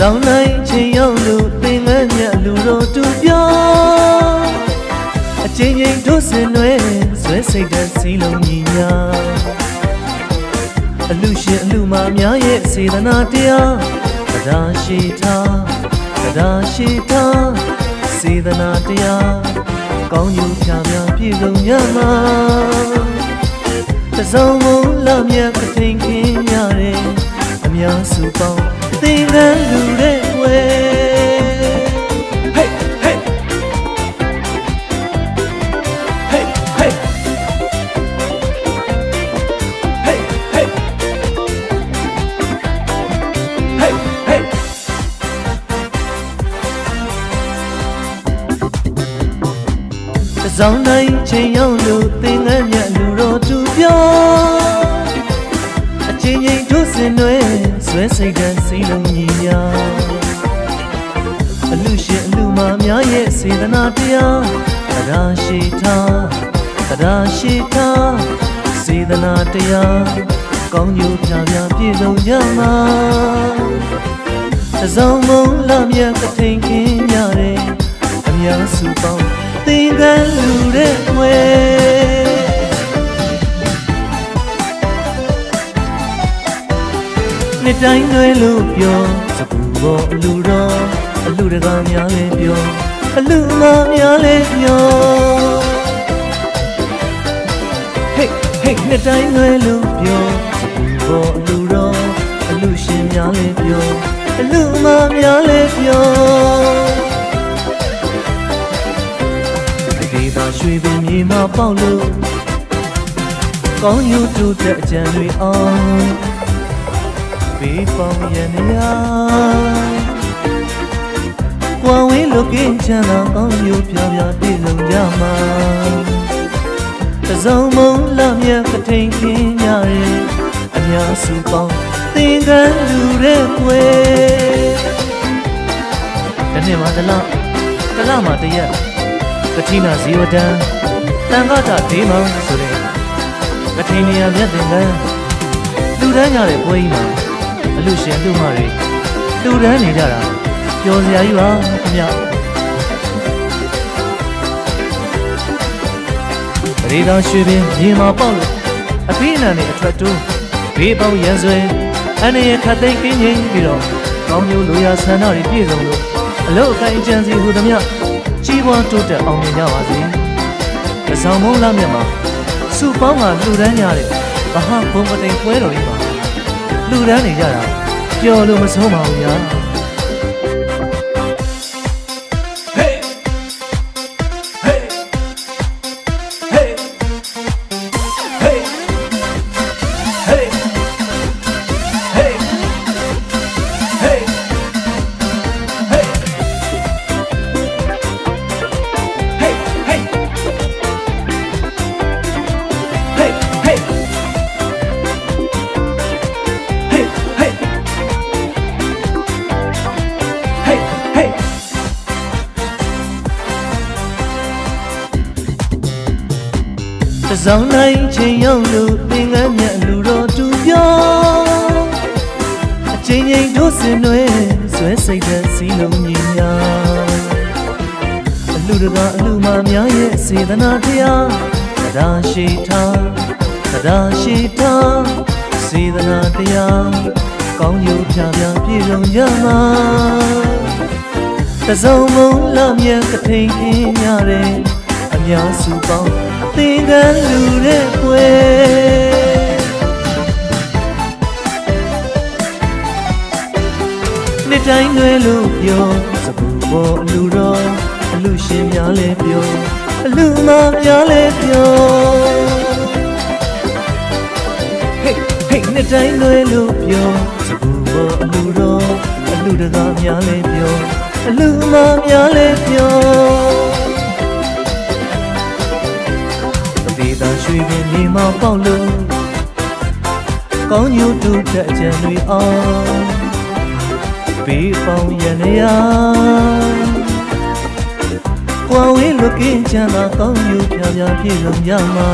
ဆောင်နိုင်ချင်းရောက်လို့သင်ငန်းမြတ်လူတော်တူပြောအချင်းချင်းတို့စင်တွေဆွဲစိတ်တဲ့စီလုံးညီညာအလူရှင်အလူမများရဲ့စေတနာတရားတရားရှိထားတရားရှိထားစေတနာတရားကောင်းကျိုးဖြာဖြာပြည့်စုံရမှာတစုံမုံလာမြတ်ကထိန်ခင်းရတယ်အ များစုပေါင်းသင်္ကန်းလူတဲ့ွယ် Hey hey Hey hey Hey hey Hey hey တစောင်းတိုင်းချိန်ရောက်လို့သင်္ကန်းမြ ဆွဲစိတ်တန်းစီလုံးညီညာအလူရှင်အလူမများရဲ့စေတနာတရားတရားရှိထားတရားရှိထားစေတနာတရားကောင်းကျိုးဖြာဖြာပြည့်စုံကြမှာတစောင်းမုံလာမြတ်ကထိန်ခင်းရတဲ့အများစုပေါင်းသင်္ကန်းလူတဲ့ွယ် နှစ်တိုင်းတွေလို့ပြောစပူပေါ်အလူတော်အလူတကားများလဲပြောအလူမများလဲပြော Hey hey နှစ်တိုင်းတွေလို့ပြောစပူပေါ်အလူတော်အလူရှင်များလဲပြောအလူမများလဲပြောဒီသာရွှေပင်မြေမှာပေါက်လို့ကောင်းယူတူတဲ့အကြံတွေအောင် ဘေးပေါင်းရနေရကွာဝေးလုကင်းချမ်းသာကောင်းယူပြပြပြည့်စုံကြမှာတစုံမုံလာမြတ်ကထိန်ခင်းကြရဲ့အများစုပေါင်းသင်္ကန်းလူတဲ့ွယ်တစ်နေ့မှတစ်လတစ်လမှတစ်ရက်ကတိနာဇီဝတံတန်ခါတာဒေမံဆိုတဲ့ကတိနေရမြတ်တင်ကန်းလူတန်းကြတဲ့ပွဲကြီးမှာအ လူရှင်လူမတွေလူတန်းနေကြတာပျော်စရာကြီးပါခင်ဗျပရိသောရွှေပင်မြေမှာပေါက်လို့အဖိအနံနဲ့အထွက်တိုးဘေးပေါင်းရန်ဆွဲအနေရခတ်သိမ်းကင်းငိမ့်ပြီးတော့ကောင်းမျိုးလိုရာဆန္ဒတွေပြည့်စုံလို့အလုတ်အကိုင်းအကျန်းစီဟူသည်မြကြီးပွားတိုးတက်အောင်မြင်ကြပါစေ။ကဆောင်မုံလာမြတ်မှာစုပေါင်းကလှူဒန်းကြတဲ့မဟာဘုံပတိန်ပွဲတော်ကြီးမှာ လှူဒန်းနေကြတာပျော်လို့မဆုံးပါဘူးညာ။ စောင်းနိုင်ချင်းရောက်လို့သင်္ကန်းမြတ်လူတော်သူပြောအချင်းချင်းတို့စင်တွေဆွဲစိတ်တဲ့စီလုံးညီညာအလူတကာအလူမများရဲ့စေတနာတရားတရားရှိထားတရားရှိထားစေတနာတရားကောင်းကျိုးဖြာဖြာပြည့်စုံကြမှာတစုံမုံလာမြတ်ကထိန်ခင်းရတဲ့အများစုပေါင်း သင်္ကန်းလူတဲ့ွယ်နှစ်တိုင်းတွေလို့ပြောစပူပေါ်အလူတော်အလူရှင်များလဲပြောအလူမများလဲပြော Hey hey နှစ်တိုင်းတွေလို့ပြောစပူပေါ်အလူတော်အလူတကားများလဲပြောအလူမများလဲပြော ရွှေပင်မြေမှာပေါက်လို့ကောင်းညို့တူတဲ့အကြံတွေအောင်ဘေးပေါင်းရနေရကွာဝေးလုကင်းချမ်းသာကောင်းညို့ဖြာဖြာပြည့်စုံကြမှာ